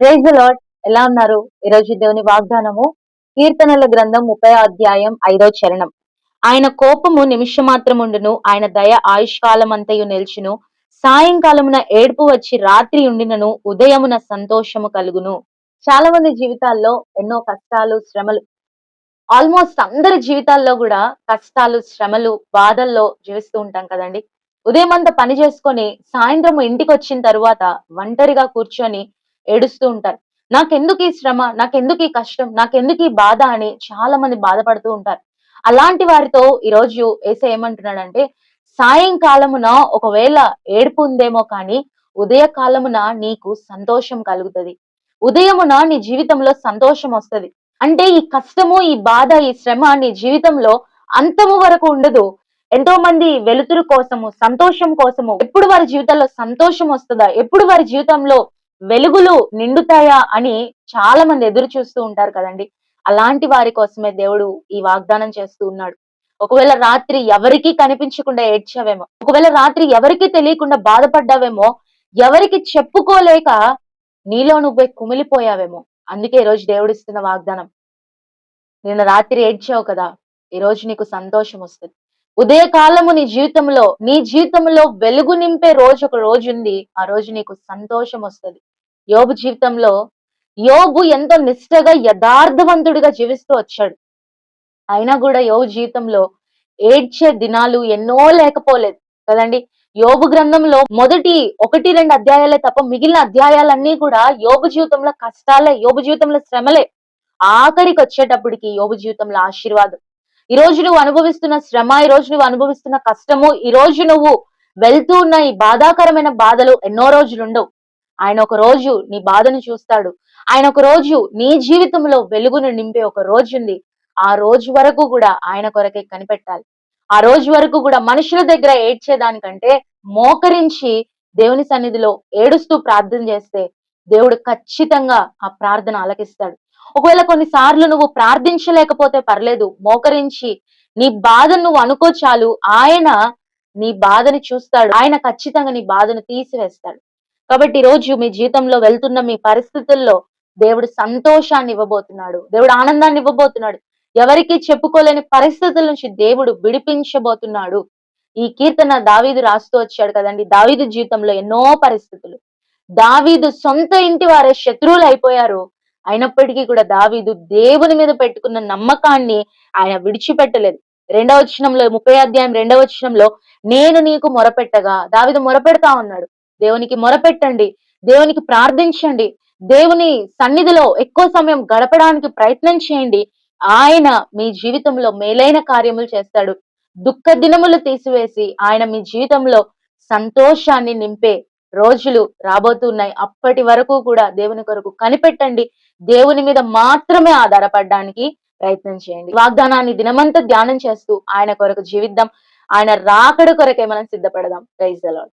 Praise lord ఎలా ఉన్నారు? ఈరోజు దేవుని వాగ్దానము కీర్తనల గ్రంథం ముప్పై అధ్యాయం ఐదో చరణం. ఆయన కోపము నిమిషం మాత్రముండును ఆయన దయ ఆయుష్కాలం అంతయు నిల్చును. సాయంకాలమున ఏడుపు వచ్చి రాత్రి ఉండినను ఉదయమున సంతోషము కలుగును. చాలా మంది జీవితాల్లో ఎన్నో కష్టాలు శ్రమలు ఆల్మోస్ట్ అందరి జీవితాల్లో కూడా కష్టాలు శ్రమలు బాధల్లో జీవిస్తూ ఉంటాం కదండి. ఉదయం అంతా పని చేసుకొని సాయంత్రం ఇంటికి వచ్చిన తర్వాత ఒంటరిగా కూర్చొని ఏడుస్తూ ఉంటారు. నాకెందుకు ఈ శ్రమ? నాకెందుకు ఈ కష్టం? నాకెందుకు ఈ బాధ? అని చాలా మంది బాధపడుతూ ఉంటారు. అలాంటి వారితో ఈరోజు ఏసే ఏమంటున్నాడంటే సాయంకాలమున ఒకవేళ ఏడుపు ఉందేమో కానీ ఉదయకాలమున నీకు సంతోషం కలుగుతుంది. ఉదయమున నీ జీవితంలో సంతోషం వస్తుంది. అంటే ఈ కష్టము ఈ బాధ ఈ శ్రమ నీ జీవితంలో అంతము వరకు ఉండదు. ఎంతో మంది వెలుతురు కోసము సంతోషం కోసము ఎప్పుడు వారి జీవితంలో సంతోషం వస్తుందా? ఎప్పుడు వారి జీవితంలో వెలుగులు నిండుతాయా అని చాలా మంది ఎదురు చూస్తూ ఉంటారు కదండి. అలాంటి వారి కోసమే దేవుడు ఈ వాగ్దానం చేస్తూ ఉన్నాడు. ఒకవేళ రాత్రి ఎవరికి కనిపించకుండా ఏడ్చావేమో ఒకవేళ రాత్రి ఎవరికి తెలియకుండా బాధపడ్డావేమో ఎవరికి చెప్పుకోలేక నీలో నువ్వే కుమిలిపోయావేమో అందుకే ఈరోజు దేవుడిస్తున్న వాగ్దానం. నిన్న రాత్రి ఏడ్చావు కదా ఈరోజు నీకు సంతోషం వస్తుంది. ఉదయకాలము నీ జీవితంలో నీ జీవితంలో వెలుగు నింపే రోజు ఒక రోజు ఉంది ఆ రోజు నీకు సంతోషం వస్తుంది. యోబు జీవితంలో యోబు ఎంతో నిష్టగా యథార్థవంతుడిగా జీవిస్తూ వచ్చాడు. అయినా కూడా యోబు జీవితంలో ఏడ్చే దినాలు ఎన్నో లేకపోలేదు. కదండి? యోబు గ్రంథంలో మొదటి ఒకటి రెండు అధ్యాయాలే తప్ప మిగిలిన అధ్యాయాలన్నీ కూడా యోబు జీవితంలో కష్టాలే యోబు జీవితంలో శ్రమలే. ఆఖరికి వచ్చేటప్పటికి యోబు జీవితంలో ఆశీర్వాదం. ఈ రోజు నువ్వు అనుభవిస్తున్న శ్రమ ఈ రోజు నువ్వు అనుభవిస్తున్న కష్టము ఈ రోజు నువ్వు వెళ్తూ ఉన్న ఈ బాధాకరమైన బాధలు ఎన్నో రోజులు ఉండవు ఆయన ఒక రోజు నీ బాధను చూస్తాడు. ఆయన ఒక రోజు నీ జీవితంలో వెలుగును నింపే ఒక రోజు ఉంది. ఆ రోజు వరకు కూడా ఆయన కొరకే కనిపెట్టాలి. ఆ రోజు వరకు కూడా మనుషుల దగ్గర ఏడ్చేదానికంటే మోకరించి దేవుని సన్నిధిలో ఏడుస్తూ ప్రార్థన చేస్తే దేవుడు ఖచ్చితంగా ఆ ప్రార్థన ఆలకిస్తాడు. ఒకవేళ కొన్నిసార్లు నువ్వు ప్రార్థించలేకపోతే పర్లేదు మోకరించి నీ బాధను నువ్వు అనుకో చాలు ఆయన నీ బాధని చూస్తాడు ఆయన ఖచ్చితంగా నీ బాధను తీసివేస్తాడు. కాబట్టి రోజు మీ జీవితంలో వెళ్తున్న మీ పరిస్థితుల్లో దేవుడు సంతోషాన్ని ఇవ్వబోతున్నాడు దేవుడు ఆనందాన్ని ఇవ్వబోతున్నాడు. ఎవరికి చెప్పుకోలేని పరిస్థితుల నుంచి దేవుడు విడిపించబోతున్నాడు. ఈ కీర్తన దావీదు రాస్తూ వచ్చాడు కదండి దావీదు జీవితంలో ఎన్నో పరిస్థితులు. దావీదు సొంత ఇంటి వారే శత్రువులు అయిపోయారు. అయినప్పటికీ కూడా దావీదు దేవుని మీద పెట్టుకున్న నమ్మకాన్ని ఆయన విడిచిపెట్టలేదు. రెండవ వచనంలో ముప్పై అధ్యాయం రెండవ వచనంలో నేను నీకు మొరపెట్టగా దావిదు మొరపెడతా ఉన్నాడు. దేవునికి మొరపెట్టండి దేవునికి ప్రార్థించండి దేవుని సన్నిధిలో ఎక్కువ సమయం గడపడానికి ప్రయత్నం చేయండి. ఆయన మీ జీవితంలో మేలైన కార్యములు చేస్తాడు. దుఃఖ దినములు తీసివేసి ఆయన మీ జీవితంలో సంతోషాన్ని నింపే రోజులు రాబోతున్నాయి. అప్పటి వరకు కూడా దేవుని కొరకు కనిపెట్టండి. దేవుని మీద మాత్రమే ఆధారపడడానికి ప్రయత్నం చేయండి. వాగ్దానాన్ని దినమంతా ధ్యానం చేస్తూ ఆయన కొరకు జీవిద్దాం. ఆయన రాకడ కొరకే మనం సిద్ధపడదాం. ప్రైజ్ అలాడ్